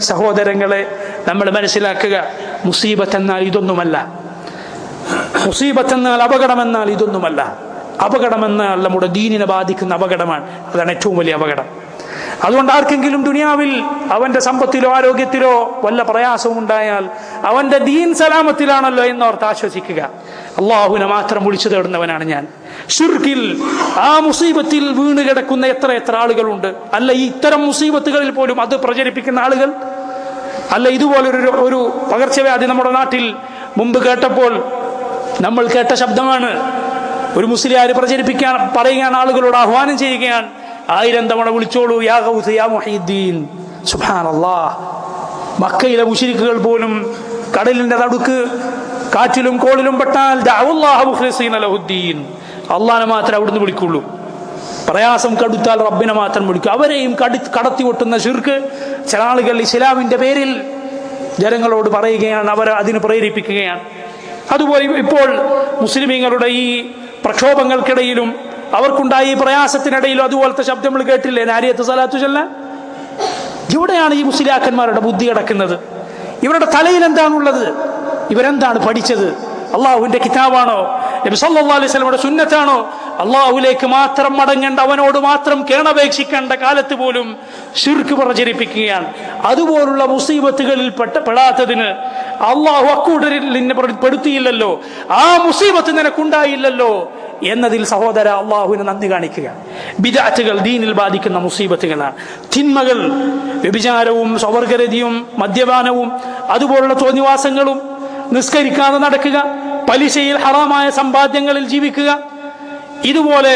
സഹോദരങ്ങളെ നമ്മൾ മനസ്സിലാക്കുക മുസീബത്ത് എന്നാൽ ഇതൊന്നുമല്ല. മുസീബത്ത് എന്നാൽ അപകടമെന്നാൽ ഇതൊന്നുമല്ല. അപകടമെന്നാൽ നമ്മുടെ ദീനിനെ ബാധിക്കുന്ന അപകടമാണ്. അതാണ് ഏറ്റവും വലിയ അപകടം. അതുകൊണ്ട് ആർക്കെങ്കിലും ദുനിയാവിൽ അവന്റെ സമ്പത്തിലോ ആരോഗ്യത്തിലോ വല്ല പ്രയാസവും ഉണ്ടായാൽ അവന്റെ ദീൻ സലാമത്തിലാണല്ലോ എന്നോർത്ത് ആശ്വസിക്കുക. അള്ളാഹുവിനെ മാത്രം വിളിച്ചു തേടുന്നവനാണ് ഞാൻ. ഷിർക്കിൽ ആ മുസീബത്തിൽ വീണ് കിടക്കുന്ന എത്ര എത്ര ആളുകളുണ്ട്. അല്ല ഈ ഇത്തരം മുസീബത്തുകളിൽ പോലും അത് പ്രചരിപ്പിക്കുന്ന ആളുകൾ? അല്ല ഇതുപോലൊരു ഒരു പകർച്ചവ്യാധി നമ്മുടെ നാട്ടിൽ മുമ്പ് കേട്ടപ്പോൾ നമ്മൾ കേട്ട ശബ്ദമാണ്. ഒരു മുസ്ലിയാർ പ്രചരിപ്പിക്കാൻ പറയുകയാണ് ആളുകളോട് ആഹ്വാനം ചെയ്യുകയാണ്. ആയിരം തവണ വിളിച്ചോളൂ യാ യാ മുഹീദ്ദീൻ. സുബ്ഹാനല്ലാഹ് മക്കയിലെ മുഷിരിക്കുകൾ പോലും കടലിന്റെ നടുക്ക് കാറ്റിലും കോളിലും പെട്ടാൽ അള്ളാനെ മാത്രമേ അവിടുന്ന് വിളിക്കുള്ളൂ. പ്രയാസം കടുത്താൽ റബ്ബിനെ മാത്രം വിളിക്കും. അവരെയും കടി കടത്തി ഒട്ടുന്ന ശിർക്ക് ചില ആളുകൾ ഇസ്ലാമിന്റെ പേരിൽ ജനങ്ങളോട് പറയുകയാണ് അവരെ അതിന് പ്രേരിപ്പിക്കുകയാണ്. അതുപോലെ ഇപ്പോൾ മുസ്ലിമീങ്ങളുടെ ഈ പ്രക്ഷോഭങ്ങൾക്കിടയിലും അവർക്കുണ്ടായ ഈ പ്രയാസത്തിനിടയിലും അതുപോലത്തെ ശബ്ദം കേട്ടില്ലേ? നാരിയത്ത് സലാത്തു ചെല്ലാൻ ഇവിടെയാണ് ഈ മുസ്ലിയാക്കന്മാരുടെ ബുദ്ധി കിടക്കുന്നത്. ഇവരുടെ തലയിൽ എന്താണുള്ളത്? ഇവരെന്താണ് പഠിച്ചത്? അള്ളാഹുവിന്റെ കിതാബാണോ? നബി സല്ലല്ലാഹു അലൈഹി വസല്ലമയുടെ സുന്നത്താണോ? അള്ളാഹുലേക്ക് മാത്രം മടങ്ങേണ്ട അവനോട് മാത്രം കേണപേക്ഷിക്കേണ്ട കാലത്ത് പോലും ശിർക്ക് പ്രചരിപ്പിക്കുകയാണ്. അതുപോലുള്ള മുസീബത്തുകളിൽ പെട്ട പെടാത്തതിന് അള്ളാഹു അക്കൂട്ടരിൽ നിന്നെ പെടുത്തിയില്ലല്ലോ. ആ മുസീബത്ത് നിനക്കുണ്ടായില്ലല്ലോ എന്നതിൽ സഹോദര അള്ളാഹുവിന് നന്ദി കാണിക്കുക ബിദാറ്റുകൾ ദീനിൽ ബാധിക്കുന്ന മുസീബത്തുകളാണ്. തിന്മകൾ വ്യഭിചാരവും സ്വവർഗരതിയും മദ്യപാനവും അതുപോലുള്ള തോന്നിവാസങ്ങളും നിസ്കരിക്കാതെ നടക്കുക പലിശയിൽ ഹറാമായ സമ്പാദ്യങ്ങളിൽ ജീവിക്കുക. ഇതുപോലെ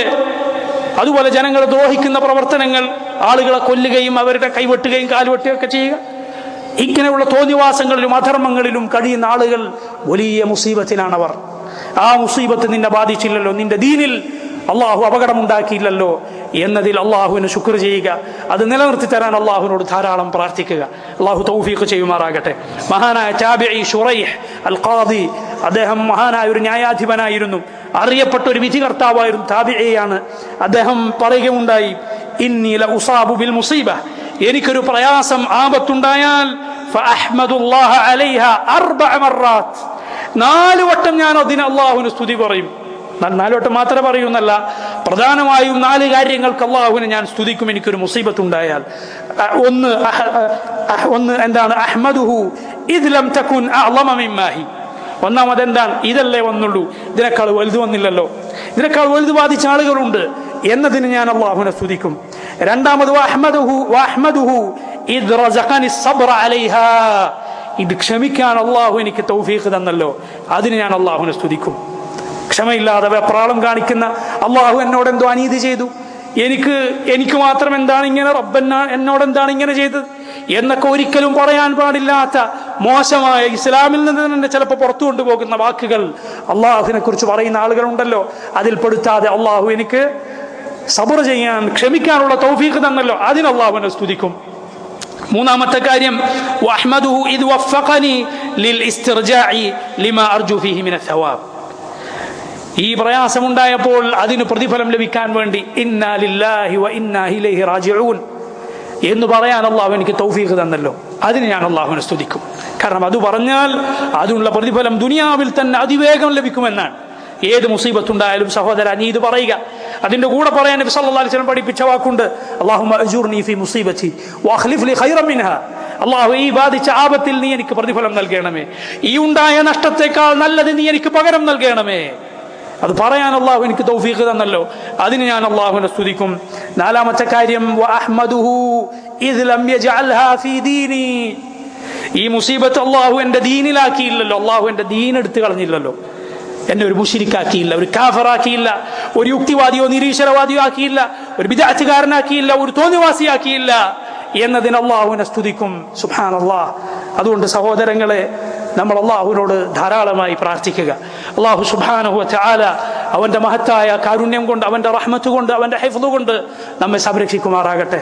അതുപോലെ ജനങ്ങളെ ദ്രോഹിക്കുന്ന പ്രവർത്തനങ്ങൾ ആളുകളെ കൊല്ലുകയും അവരുടെ കൈവെട്ടുകയും കാൽവെട്ടുകയും ഒക്കെ ചെയ്യുക. ഇങ്ങനെയുള്ള തോന്നിവാസങ്ങളിലും അധർമ്മങ്ങളിലും കഴിയുന്ന ആളുകൾ വലിയ മുസീബത്തിലാണവർ. ആ മുസീബത്ത് നിന്നെ ബാധിച്ചില്ലല്ലോ നിന്റെ ദീനിൽ അള്ളാഹു അപകടമുണ്ടാക്കിയില്ലല്ലോ. എന്നതിൽ അള്ളാഹുവിന് ശുക്ർ ചെയ്യുക. അത് നിലനിർത്തി തരാൻ അള്ളാഹുവിനോട് ധാരാളം പ്രാർത്ഥിക്കുക. അള്ളാഹു തൗഫീഖ് ചെയ്യുമാറാകട്ടെ. മഹാനായ ചാബിഇ ഷുറൈഹ് അൽ ഖാദി അദ്ദേഹം മഹാനായ ഒരു ന്യായാധിപനായിരുന്നു. അറിയപ്പെട്ട ഒരു വിധികർത്താവായിരുന്നു താബിയാണ് അദ്ദേഹം പറയുകയുണ്ടായി ഇന്നീല ഉസാബു ബിൽ മുസീബ. എനിക്കൊരു പ്രയാസം ആപത്തുണ്ടായാൽ നാല് വട്ടം ഞാൻ അതിന് അള്ളാഹുവിന് സ്തുതി പറയും. നാല് വട്ടം മാത്രമേ പറയൂന്നല്ല. പ്രധാനമായും നാല് കാര്യങ്ങൾക്ക് അള്ളാഹുവിനെ ഞാൻ സ്തുതിക്കും. എനിക്കൊരു മുസീബത്ത് ഉണ്ടായാൽ ഒന്ന് ഒന്ന് എന്താണ്? അഹ്മദുഹു ഇതിലം തക്കുൻ അളമമിമാഹി ഒന്നാമത് എന്താണ് ഇതല്ലേ വന്നുള്ളൂ. ഇതിനേക്കാൾ വലുത് വന്നില്ലല്ലോ. ഇതിനേക്കാൾ വലുത് ബാധിച്ച ആളുകളുണ്ട് എന്നതിന് ഞാൻ അള്ളാഹുവിനെ സ്തുതിക്കും. രണ്ടാമത് വാഹ്മദുഹു വാഹ്മദുഹു റസഖനി സബ്ര അലൈഹാ. ഇത് ക്ഷമിക്കാൻ അള്ളാഹു എനിക്ക് തൗഫീഖ് തന്നല്ലോ. അതിന് ഞാൻ അള്ളാഹുവിനെ സ്തുതിക്കും. ക്ഷമയില്ലാതെ വെപ്രാളം കാണിക്കുന്ന അള്ളാഹു എന്നോട് എന്തോ അനീതി ചെയ്തു. എനിക്ക് എനിക്ക് മാത്രം എന്താണ് ഇങ്ങനെ റബ്ബൻ എന്നോട് എന്താണ് ഇങ്ങനെ ചെയ്തത്? എന്നൊക്കെ ഒരിക്കലും പറയാൻ പാടില്ലാത്ത മോശമായ ഇസ്ലാമിൽ നിന്ന് തന്നെ ചിലപ്പോൾ പുറത്തു കൊണ്ടുപോകുന്ന വാക്കുകൾ അള്ളാഹുവിനെ കുറിച്ച് പറയുന്ന ആളുകളുണ്ടല്ലോ. അതിൽ പെടുത്താതെ അള്ളാഹു എനിക്ക് സബർ ചെയ്യാൻ ക്ഷമിക്കാനുള്ള തൗഫീഖ് തന്നല്ലോ. അതിന് അള്ളാഹുവിനെ സ്തുതിക്കും. മൂന്നാമത്തെ കാര്യം വഫഖനി ലിൽ ലിമാ അർജു ഫീഹി മിന സവാബ്. ഈ പ്രയാസമുണ്ടായപ്പോൾ അതിന് പ്രതിഫലം ലഭിക്കാൻ വേണ്ടി ഇന്നാ ലില്ലാഹി വ റാജിഊൻ എന്ന് പറയാൻ അള്ളാഹു എനിക്ക് തൗഫീഖ് തന്നല്ലോ. അതിന് ഞാൻ അള്ളാഹുവിനെ സ്തുതിക്കും. കാരണം അത് പറഞ്ഞാൽ അതിനുള്ള പ്രതിഫലം ദുനിയാവിൽ തന്നെ അതിവേഗം ലഭിക്കുമെന്നാണ്. ഏത് മുസീബത്തുണ്ടായാലും സഹോദര നീ ഇത് പറയുക. അതിന്റെ കൂടെ പറയാൻ നബി സല്ലല്ലാഹു അലൈഹി വസല്ലം പഠിപ്പിച്ച വാക്കുണ്ട് അല്ലാഹുമ്മ ഫീ ഖൈറൻ മിൻഹാ. അള്ളാഹു ഈ ബാധിച്ച ആപത്തിൽ നീ എനിക്ക് പ്രതിഫലം നൽകണമേ. ഈ ഉണ്ടായ നഷ്ടത്തെക്കാൾ നല്ലത് നീ എനിക്ക് പകരം നൽകണമേ. അത് പറയാൻ അള്ളാഹു എനിക്ക് തൗഫീഖ് തന്നല്ലോ. അതിന് ഞാൻ അള്ളാഹുവിനെ സ്തുതിക്കും. നാലാമത്തെ കാര്യം ഈ മുസീബത്ത് അള്ളാഹു എന്റെ ദീനിലാക്കിയില്ലല്ലോ. അള്ളാഹു എന്റെ ദീൻ എടുത്തു കളഞ്ഞില്ലല്ലോ. എന്നെ ഒരു മുഷിരിക്കാക്കിയില്ല ഒരു കാഫറാക്കിയില്ല ഒരു യുക്തിവാദിയോ നിരീശ്വരവാദിയോ ആക്കിയില്ല ഒരു വിദാറ്റുകാരനാക്കിയില്ല ഒരു തോന്നിവാസിയാക്കിയില്ല എന്നതിന് അള്ളാഹുവിനെ സ്തുതിക്കും. സുഹാൻ അള്ളാഹ് അതുകൊണ്ട് സഹോദരങ്ങളെ നമ്മൾ അള്ളാഹുവിനോട് ധാരാളമായി പ്രാർത്ഥിക്കുക. അള്ളാഹു സുബാനഹു ചാല അവന്റെ മഹത്തായ കാരുണ്യം കൊണ്ട് അവന്റെ റഹ്മത്ത് കൊണ്ട് അവന്റെ ഹൈഫുദ് കൊണ്ട് നമ്മെ സംരക്ഷിക്കുമാറാകട്ടെ.